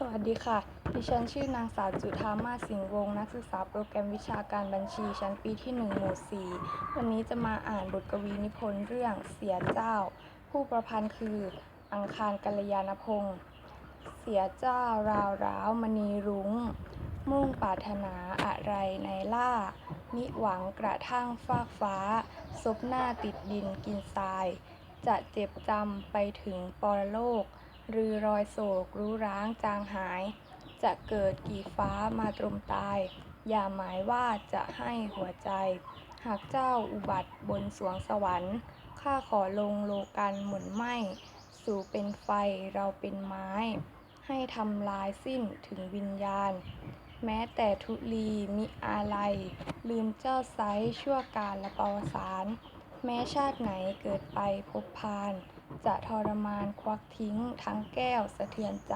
สวัสดีค่ะ ดิฉันชื่อนางสาวจุธามาสิงห์วงศ์นักศึกษาโปรแกรมวิชาการบัญชีชั้นปีที่ 1 หมู่ 4 วันนี้จะมาอ่านบทกวีนิพนธ์เรื่องเสียเจ้า ผู้ประพันธ์คืออังคารกัลยาณพงศ์เสียเจ้าราวร้าวมณีรุง้ง มุ่งปรารถนาอะไรในล่ามิหวังกระทั่งฟากฟ้า ซบหน้าติดดินกินทราย จะเจ็บจำไปถึงปรโลก รือรอยโศกรู้ร้างจางหาย จะเกิดกี่ฟ้ามาตรมตาย อย่าหมายว่าจะให้หัวใจ หากเจ้าอุบัติบนสวงสวรรค์ ข้าขอลงโลกันหมุนไหมสู่เป็นไฟเราเป็นไม้ ให้ทำลายสิ้นถึงวิญญาณ แม้แต่ทุลีมิอาลัย ลืมเจ้าไซชั่วการละปวสาร แม้ชาติไหนเกิดไปพบพาน จะทรมานควักทิ้งทั้งแก้วสะเทือนใจ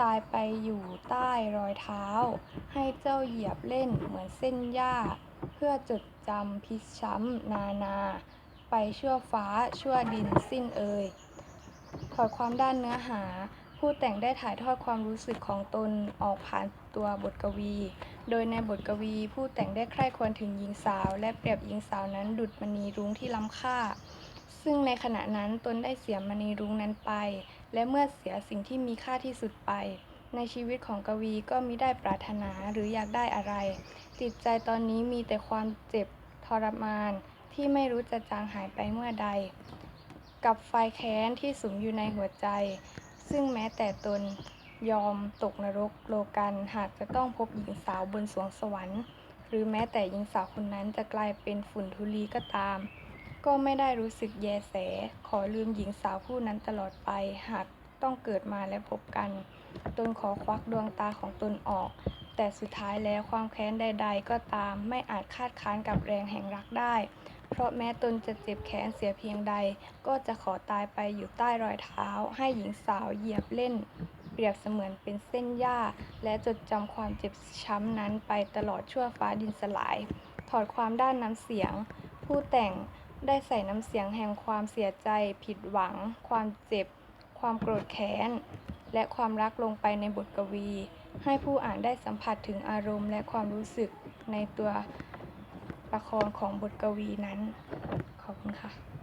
ตายไปอยู่ใต้รอยเท้า ให้เจ้าเหยียบเล่นเหมือนเส้นหญ้า เพื่อจดจำพิษช้ำนานา ไปชั่วฟ้าชั่วดินสิ้นเอ่ยถอดความด้านเนื้อหา ผู้แต่งได้ถ่ายทอดความรู้สึกของตนออกผ่านตัวบทกวี โดยในบทกวีผู้แต่งได้ใคร่ควรถึงหญิงสาว และเปรียบหญิงสาวนั้นดุจมณีรุ้งที่ล้ำค่า ซึ่งในขณะนั้นตนได้เสียมณีรุ้งนั้นไป และเมื่อเสียสิ่งที่มีค่าที่สุดไป ในชีวิตของกวีก็มิได้ปรารถนาหรืออยากได้อะไร จิตใจตอนนี้มีแต่ความเจ็บทรมานที่ไม่รู้จะจางหายไปเมื่อใด กับไฟแค้นที่สุมอยู่ในหัวใจ ซึ่งแม้แต่ตนยอมตกนรกโลกันหากจะต้องพบหญิงสาวบนสวงสวรรค์ หรือแม้แต่หญิงสาวคนนั้นจะกลายเป็นฝุ่นธุลีก็ตาม ก็ไม่ได้รู้สึกแยแส ขอลืมหญิงสาวผู้นั้นตลอดไป หากต้องเกิดมาและพบกัน ตนขอควักดวงตาของตนออก แต่สุดท้ายแล้วความแค้นใด ๆ ก็ตามไม่อาจคาดค้านกับแรงแห่งรักได้ เพราะแม้ตนจะเจ็บแค้นเสียเพียงใด ก็จะขอตายไปอยู่ใต้รอยเท้า ให้หญิงสาวเหยียบเล่น เปรียบเสมือนเป็นเส้นหญ้า และจดจำความเจ็บช้ำนั้นไปตลอดชั่วฟ้าดินสลาย ถอดความด้านน้ำเสียง ผู้แต่ง ได้ใส่น้ำเสียงแห่งความเสียใจ ผิดหวัง ความเจ็บ ความโกรธแค้น และความรักลงไปในบทกวี ให้ผู้อ่านได้สัมผัสถึงอารมณ์และความรู้สึกในตัวละครของบทกวีนั้น ขอบคุณค่ะ